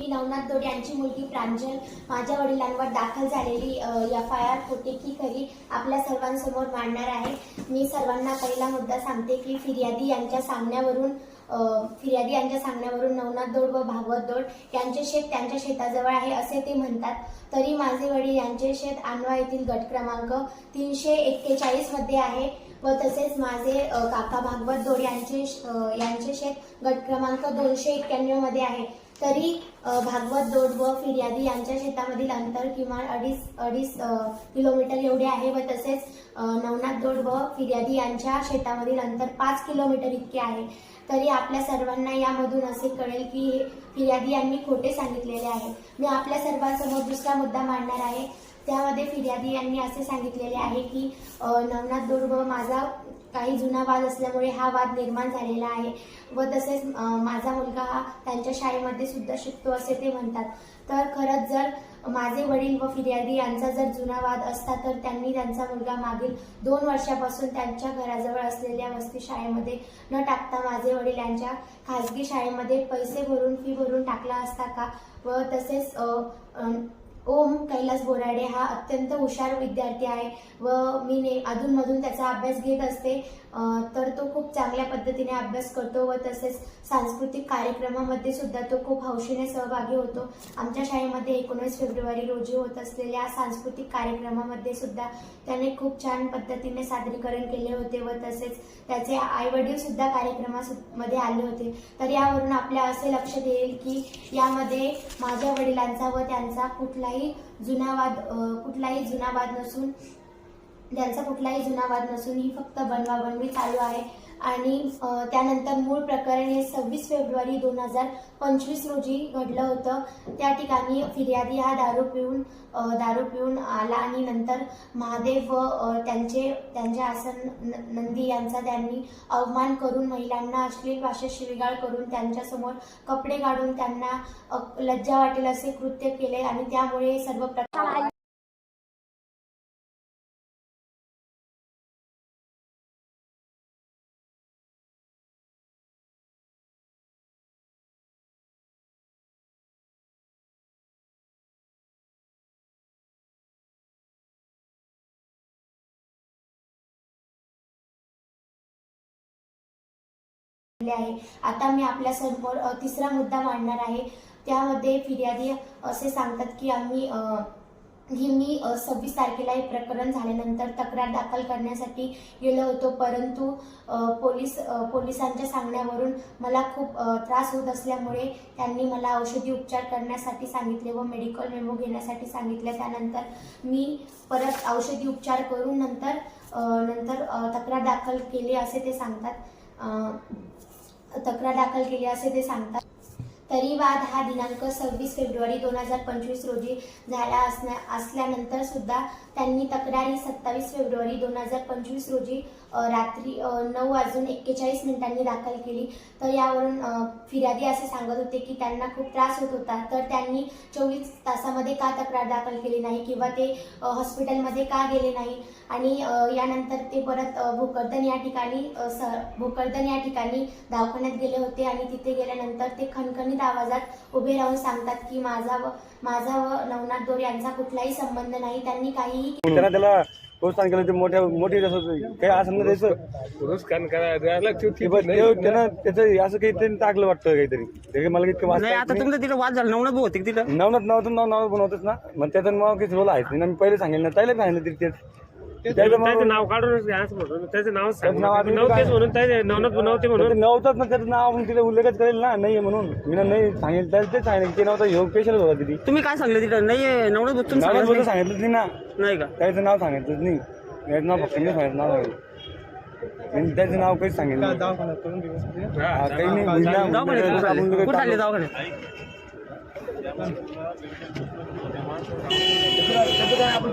मी नवनाथ दोड यांची मुलगी प्रांजल माझ्या वडिलांवर दाखल झालेली एफ आय आर होते की खरी आपल्या सर्वांसमोर मांडणार आहे. मी सर्वांना पहिला मुद्दा सांगते की फिर्यादी यांच्या सांगण्यावरून फिर्यादी यांच्या सांगण्यावरून नवनाथ दोड व भागवत दोड यांचे शेत त्यांच्या शेताजवळ आहे असे ते म्हणतात. तरी माझे वडील यांचे शेत आणवा येथील गट क्रमांक तीनशे एक्केचाळीसमध्ये आहे व तसेच माझे काका भागवत दोड यांचे यांचे शेत गट क्रमांक दोनशे एक्क्याण्णवमध्ये आहे. तरी भागवत दोड व फिर्यादी यांच्या शेतामधील अंतर किमान अडीच अडीच किलोमीटर एवढे आहे व तसेच नवनाथ दोड व फिर्यादी यांच्या शेतामधील अंतर पाच किलोमीटर इतके आहे. तरी आपल्या सर्वांना यामधून असे कळेल की हे फिर्यादी यांनी खोटे सांगितलेले आहे. मी आपल्या सर्वांसमोर दुसरा मुद्दा मांडणार आहे. त्यामध्ये फिर्यादी यांनी असे सांगितलेले आहे की नवनाथ दुर्ग व माझा काही जुना वाद असल्यामुळे हा वाद निर्माण झालेला आहे व तसेच माझा मुलगा हा त्यांच्या शाळेमध्ये सुद्धा शिकतो असे ते म्हणतात. तर खरंच जर माझे वडील व फिर्यादी यांचा जर जुना वाद असता तर त्यांनी त्यांचा मुलगा मागील दोन वर्षापासून त्यांच्या घराजवळ असलेल्या वस्ती शाळेमध्ये न टाकता माझे वडील यांच्या खाजगी शाळेमध्ये पैसे भरून फी भरून टाकला असता का? व तसेच ओम कैलास बोराडे हा अत्यंत हुशार विद्यार्थी आहे व मी ने अधूनमधून त्याचा अभ्यास घेत असते. तर तो खूप चांगल्या पद्धतीने अभ्यास करतो व तसेच सांस्कृतिक कार्यक्रमामध्ये सुद्धा तो खूप हौशीने सहभागी होतो. आमच्या शाळेमध्ये एकोणीस फेब्रुवारी रोजी होत असलेल्या सांस्कृतिक कार्यक्रमामध्ये सुद्धा त्याने खूप छान पद्धतीने सादरीकरण केले होते व तसेच त्याचे आईवडीलसुद्धा सुद्धा कार्यक्रमामध्ये आले होते. तर यावरून आपल्या असे लक्षात येईल की यामध्ये माझ्या वडिलांचा व त्यांचा कुठला कुठलाही जुना वाद कुठलाही जुना वाद नसून त्यांचा कुठलाही जुना वाद नसून ही फक्त बनवाबनवी चालू आहे. आणि त्यानंतर मूळ प्रकरण हे सव्वीस फेब्रुवारी दोन हजार पंचवीस रोजी घडलं होतं. त्या ठिकाणी फिर्यादी हा दारू पिऊन दारू पिऊन आला आणि नंतर महादेव व त्यांचे त्यांचे त्यांच्या आसन नंदी यांचा त्यांनी अवमान करून महिलांना अश्लील भाषेत शिविगाळ करून त्यांच्यासमोर कपडे काढून त्यांना लज्जा वाटेल असे कृत्य केले आणि त्यामुळे सर्व प्रकार आहे. आता मी आपल्यासमोर तिसरा मुद्दा मांडणार आहे. त्यामध्ये फिर्यादी असे सांगतात की आम्ही मी सव्वीस तारखेला हे प्रकरण झाल्यानंतर तक्रार दाखल करण्यासाठी गेलो होतो. परंतु पोलीस पोलिसांच्या सांगण्यावरून मला खूप त्रास होत असल्यामुळे त्यांनी मला औषधी उपचार करण्यासाठी सांगितले व मेडिकल मेमो घेण्यासाठी सांगितले. त्यानंतर मी परत औषधी उपचार करून नंतर नंतर तक्रार दाखल केली असे ते सांगतात. तक्रार दाखल केली असे ते सांगतात. तरी वाद हा दिनांक सव्वीस फेब्रुवारी दोन हजार पंचवीस रोजी झाला असण्या असल्यानंतर सुद्धा त्यांनी तक्रारी सत्तावीस फेब्रुवारी दोन हजार पंचवीस रोजी रात्री नऊ वाजून एक्केचाळीस मिनिटांनी दाखल केली. तर यावरून फिर्यादी असे सांगत होते की त्यांना खूप त्रास होत होता. तर त्यांनी चोवीस तासामध्ये का तक्रार दाखल केली नाही किंवा ते हॉस्पिटलमध्ये का गेले नाही? आणि यानंतर ते परत भोकर्दन भोकरदन या ठिकाणी स भोकरदन या ठिकाणी दवाखान्यात गेले होते आणि तिथे गेल्यानंतर ते खणखणीत आवाजात उभे राहून सांगतात की माझा व माझा व नवनाथ दोर यांचा कुठलाही संबंध नाही त्यांनी काहीही त्यांना त्याला प्रोत्साहन केलं ते मोठ्या मोठी जसं काही असं करायला तो बस. ते- त्यानं त्याचं असं काही त्यांनी टाकलं वाटतं काहीतरी. ते काही मला इतकं नाही आता. तुमचं तिथं वाद झाला. नवनाथ भाऊ होते तिथं? नवनाथ नावाचं नाव नाव बनवतच ना. मग त्याचं नाव काही बोला आहेच नाही ना मी पहिले सांगेल ना. त्याला सांगितलं तरी तेच ते- त्याचं नाव- काढूनच घ्या असं म्हणतो त्याचं नाव सांग त्याचं नाव आधी नव्हतेच काय? म्हणून त्याचे नवनाथ नव्हते म्हणून नव्हतंच ना त्याचं नाव आपण तिथे उल्लेखच करेल ना नाही म्हणून मी ना नाही सांगेल त्याला तेच सांगितलं ते नव्हतं ह्यो पेशल होता तिथे तुम्ही काय सांगलं तिथं नाही नवनाथ भाऊ तुम्ही नाव सांगितलं सांगितलंच नाही ना नाही? नाही का त्याचं नाव सांगितलंच नाही त्याचं नाव फक्त मी सांगितलं नाव सांगितलं मी त्याचं नाव काहीच सांगितलं नाही. हा, काही नाही दवाखान्यात कुठं कुठं. दवाखान्यात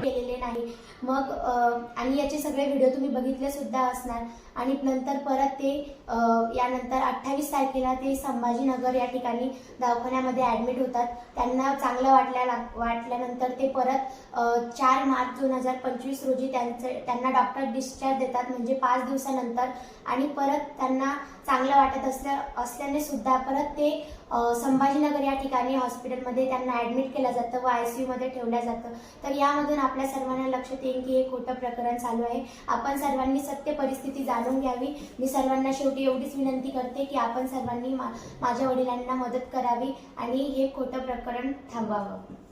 केलेले नाही. मग आणि याचे सगळे व्हिडिओ तुम्ही बघितले सुद्धा असणार. आणि नंतर परत ते यानंतर अठ्ठावीस तारखेला ते संभाजीनगर या ठिकाणी दवाखान्यामध्ये ऍडमिट होतात. त्यांना चांगलं वाटल्या वाटल्यानंतर ते परत चार मार्च दोन हजार पंचवीस रोजी त्यांचे त्यांना डॉक्टर डिस्चार्ज देतात म्हणजे पाच दिवसानंतर. आणि परत त्यांना चांगलं वाटत असल्या असल्याने सुद्धा परत ते संभाजीनगर या ठिकाणी हॉस्पिटलमध्ये त्यांना ॲडमिट केलं जातं व आय सी यूमध्ये ठेवलं जातं. तर यामधून आपल्या सर्वांना लक्षात येईल की हे खोटं प्रकरण चालू आहे. आपण सर्वांनी सत्य परिस्थिती जाणून घ्यावी. मी सर्वांना शेवटी एवढीच विनंती करते की आपण सर्वांनी मा माझ्या वडिलांना मदत करावी आणि हे खोटं प्रकरण थांबवावं.